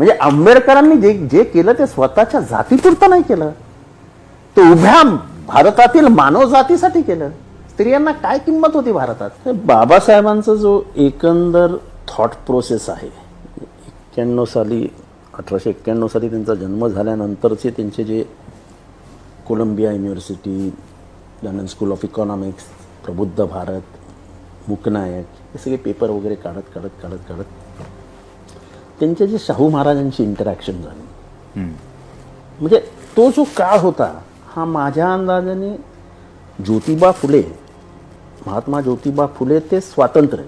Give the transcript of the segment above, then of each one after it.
म्हणजे आंबेडकरांनी जे जे केलं ते स्वतःच्या जातीपुरतं नाही केलं. ते उभ्या भारतातील मानव जातीसाठी केलं. स्त्रियांना काय किंमत होती भारतात? बाबासाहेबांचा जो एकंदर थॉट प्रोसेस आहे एक्क्याण्णव साली अठराशे एक्क्याण्णव साली त्यांचा जन्म झाल्यानंतरचे त्यांचे जे Columbia University London School of Economics Prabuddha Bharat Mooknayak हे सगळे पेपर वगैरे काढत काढत काढत काढत त्यांचे जे शाहू महाराजांशी इंटरॅक्शन झाली. म्हणजे तो जो काळ होता हा माझ्या अंदाजाने ज्योतिबा फुले महात्मा ज्योतिबा फुले ते स्वातंत्र्य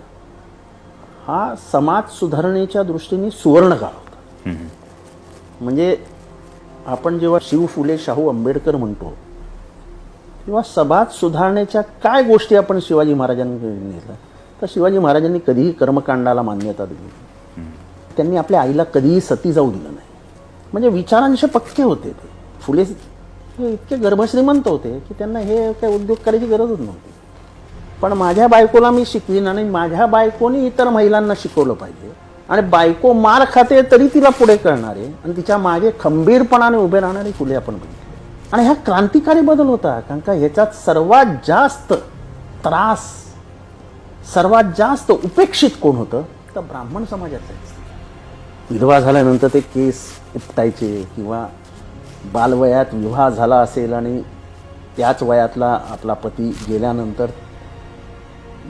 हा समाज सुधारणेच्या दृष्टीने सुवर्ण काळ होता म्हणजे आपण जेव्हा शिव फुले शाहू आंबेडकर म्हणतो किंवा समाज सुधारणेच्या काय गोष्टी आपण शिवाजी महाराजांनी नेल्या तर शिवाजी महाराजांनी कधीही कर्मकांडाला मान्यता दिली त्यांनी आपल्या आईला कधीही सती जाऊ दिलं नाही. म्हणजे विचारांशी पक्के होते ते. फुले हे इतके गर्भश्रीमंत होते की त्यांना हे काय उद्योग करायची गरजच नव्हती. पण माझ्या बायकोला मी शिकवीन आणि माझ्या बायकोनी इतर महिलांना शिकवलं पाहिजे. आणि बायको मार खाते तरी तिला पुढे करणारे आणि तिच्यामागे खंबीरपणाने उभे राहणारे फुले आपण बघितले. आणि हा क्रांतिकारी बदल होता कारण का ह्याच्यात सर्वात जास्त त्रास सर्वात जास्त उपेक्षित कोण होतं? तर ब्राह्मण समाजातलेच विधवा झाल्यानंतर ते केस उपटायचे किंवा बालवयात विवाह झाला असेल आणि त्याच वयातला आपला पती गेल्यानंतर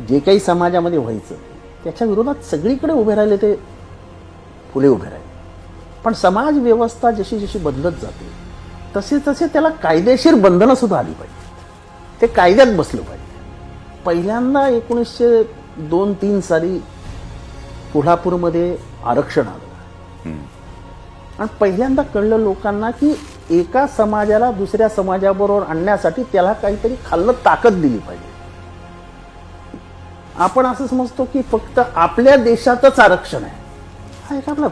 जे काही समाजामध्ये व्हायचं त्याच्या विरोधात सगळीकडे उभे राहिले ते फुले उभे राहिले. पण समाज व्यवस्था जशी जशी बदलत जाते तसे तसे त्याला कायदेशीर बंधनंसुद्धा आली पाहिजे. ते कायद्यात बसलं पाहिजे. पहिल्यांदा एकोणीसशे दोन तीन साली कोल्हापूरमध्ये आरक्षण आलं. आणि पहिल्यांदा कळलं लोकांना की एका समाजाला दुसऱ्या समाजाबरोबर आणण्यासाठी त्याला काहीतरी खाल्लं ताकद दिली पाहिजे. आपण असं समजतो की फक्त आपल्या देशातच आरक्षण आहे. हा एक आपला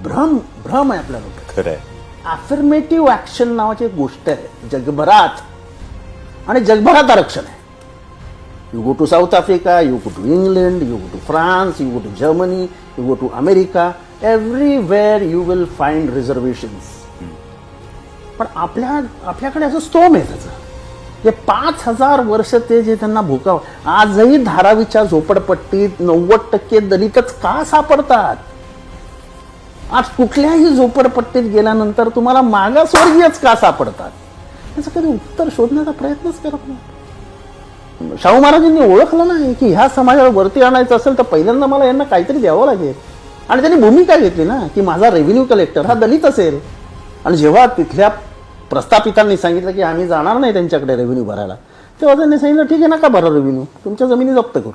भ्रम भ्रम आहे आपल्या लोक खरंय. अफर्मेटिव्ह ऍक्शन नावाची एक गोष्ट आहे. जगभरात आणि जगभरात आरक्षण आहे. You go to South Africa you go to England you go to France you go to Germany you go to America everywhere you will find reservations पण आपल्या आपल्याकडे असं स्तोम आहे त्याचं. हे पाच हजार वर्ष ते जे त्यांना भुकाव आजही धारावीच्या झोपडपट्टीत नव्वद टक्के दलितच का सापडतात? आज कुठल्याही झोपडपट्टीत गेल्यानंतर तुम्हाला मागासवर्गीयच का सापडतात? त्याचं कधी उत्तर शोधण्याचा प्रयत्नच करत नाही शाहू महाराजांनी ओळखलं नाही की ह्या समाजाला वरती आणायचं असेल तर पहिल्यांदा मला यांना काहीतरी द्यावं लागेल. आणि त्यांनी भूमिका घेतली ना की माझा रेव्हेन्यू कलेक्टर हा दलित असेल. आणि जेव्हा तिथल्या प्रस्थापितांनी सांगितलं की आम्ही जाणार नाही त्यांच्याकडे रेव्हेन्यू भरायला तेव्हा त्यांनी सांगितलं ठीक आहे नका भरा रेव्हेन्यू तुमच्या जमिनी जप्त करू.